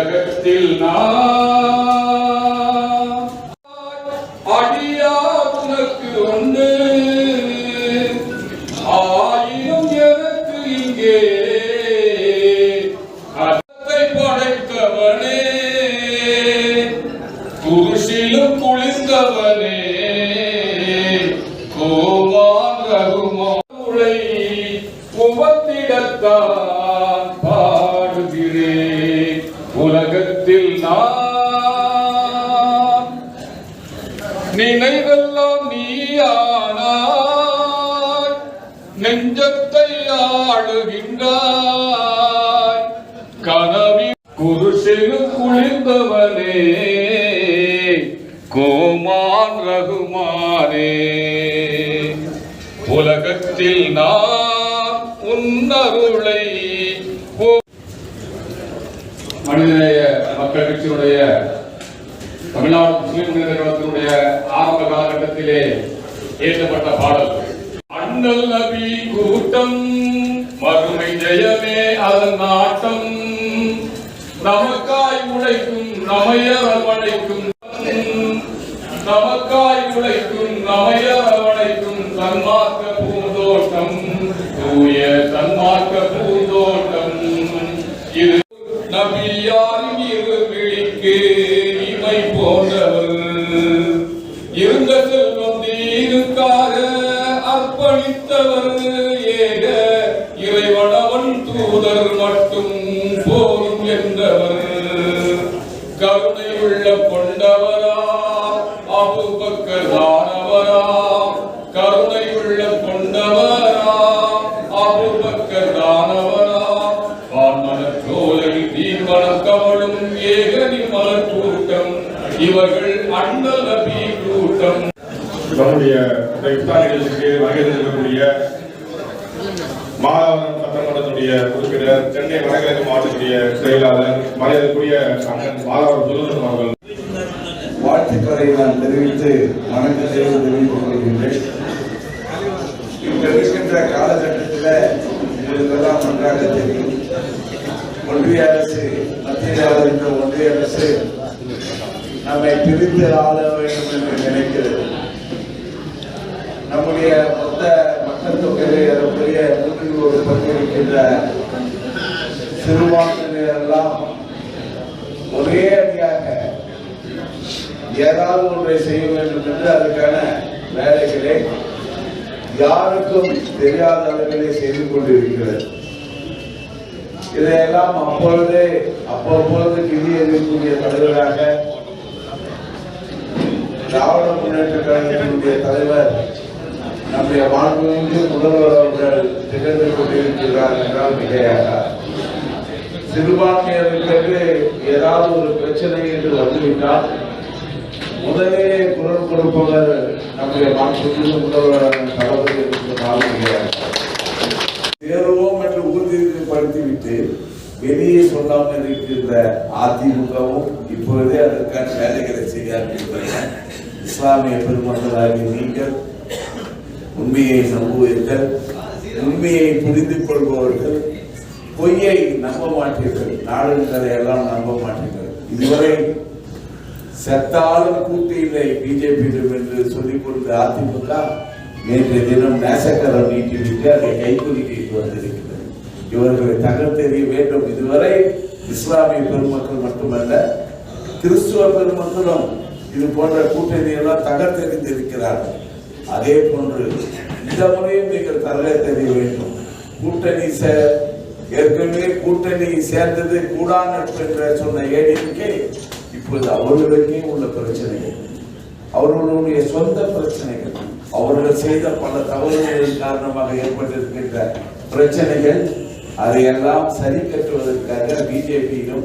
உலகத்தில் நான் அடியா உனக்கு ஒன்று. ஆயினும் எனக்கு இங்கே நான் நினைவெல்லாம் நீயானாய். நெஞ்சத்தை ஆளுகின்றாய். கனவி குருஷெனு குளிர்ந்தவனே. கோமான் ரகுமானே. உலகத்தில் நான் உன்னருளை போ- மனிதநேய மக்கள் கட்சியினுடைய தமிழ்நாடு முஸ்லிம் நிறுவனத்தினுடைய ஆரம்ப காலகட்டத்திலே ஏற்றப்பட்ட பாடல். அண்ணல் நபி கூட்டம் மறுமை ஜெயமே அதன் நாட்டம். நமக்காய் உழைக்கும் நமையரவணைக்கும் நமக்காய் இமை போன்றவர் இருந்த செல்வம் தீனுக்காக அர்ப்பணித்தவர் ஏக இறைவனவன் தூதர் மட்டும் போதும் என்றவர் கருணை உள்ள கொண்டவர் இவர்கள் அண்ணல் நபி கூட்டம். நம்முடைய இஃப்தார் நிகழ்ச்சிக்கு வருகை தந்திருக்கக்கூடிய மாதவரம் சட்டமன்றத்துடைய உறுப்பினர் சென்னை வடகிழக்கு மாவட்டத்துடைய செயலாளர் மரியாதைக்குரிய அண்ணன் மாதவரம் சுதந்திரம் அவர்கள். வாழ்த்துக்களை நான் தெரிவித்து வணக்கத்தை தெரிவித்துக் கொள்கின்றேன். இப்ப இருக்கின்ற காலகட்டத்தில் உங்களுக்கெல்லாம் நன்றாக தெரியும். ஒன்றிய அரசு மத்தியில் ஆளுகின்ற ஒன்றிய அரசு நம்மை பிரித்து ஆள வேண்டும் என்று நினைக்கிறது. நம்முடைய மொத்த மக்கள் தொகையிலே ஏறக்குறைய நூற்றில் ஒரு பங்கிருக்கின்ற சிறுபான்மையினர் எல்லாம் ஒரே அடியாக ஏதாவது ஒன்றை செய்ய வேண்டும் என்று அதுக்கான வேலைகளை யாருக்கும் தெரியாத அளவிலே செய்து கொண்டிருக்கிறது. இதையெல்லாம் அப்பொழுதே அப்பப்பொழுது நிதி எதிர்க்கூடிய தலைவராக திராவிட முன்னேற்ற கழகத்தினுடைய தலைவர் நம்முடைய மாண்புமிகு முதல்வர் அவர்கள் திகழ்ந்து கொண்டிருக்கிறார் என்றால் மிகையாக சிறுபான்மையினருக்கு ஏதாவது ஒரு பிரச்சனை என்று வந்துவிட்டால் முதலே குரல் கொடுப்பவர் நம்முடைய மாண்புமிகு முதல்வர் தளபதி என்று சேருவோம் என்று உறுதிப்படுத்திவிட்டு வெளியே சொல்லாமல் இருக்கின்ற அதிமுகவும் இப்பொழுதே அதற்கான வேலைகளை செய்ய ஆரம்பிக்கின்றன இஸ்லாமிய பெருமக்களாகிய நீங்கள் உண்மையை நம்புவீர்கள் உண்மையை புரிந்து கொள்பவர்கள் பொய்யை நம்ப மாட்டீர்கள் நாடுகளை எல்லாம் நம்ப மாட்டீர்கள். இதுவரை செத்தாலும் கூட்டு இல்லை பிஜேபியிடம் என்று சொல்லிக் கொண்ட அதிமுக நேற்றைய தினம் நேசக்கரம் நீட்டிவிட்டு அதை கைக்குலுக்கிட்டு வந்திருக்கிறது. இவர்களை தகர்த்தெறிய வேண்டும். இதுவரை இஸ்லாமிய பெருமக்கள் மட்டுமல்ல கிறிஸ்துவ பெருமக்களும் இது போன்ற கூட்டணியெல்லாம் தகர்த்தெறிந்திருக்கிறார்கள் அதே போன்று இந்த முறையும் நீங்கள் தகர்த்தெறிய வேண்டும். கூட்டணி சே- ஏற்கனவே கூட்டணி சேர்ந்தது கூடா நட்பு சொன்ன ஏடிஎம்கே இப்போது அவர்களுக்கே உள்ள பிரச்சனைகள். அவர்களுடைய சொந்த பிரச்சனைகள். அவர்கள் செய்த பல தவறுகளின் காரணமாக ஏற்பட்டிருக்கின்ற பிரச்சனைகள். அதையெல்லாம் சரி கட்டுவதற்காக பிஜேபியிலும்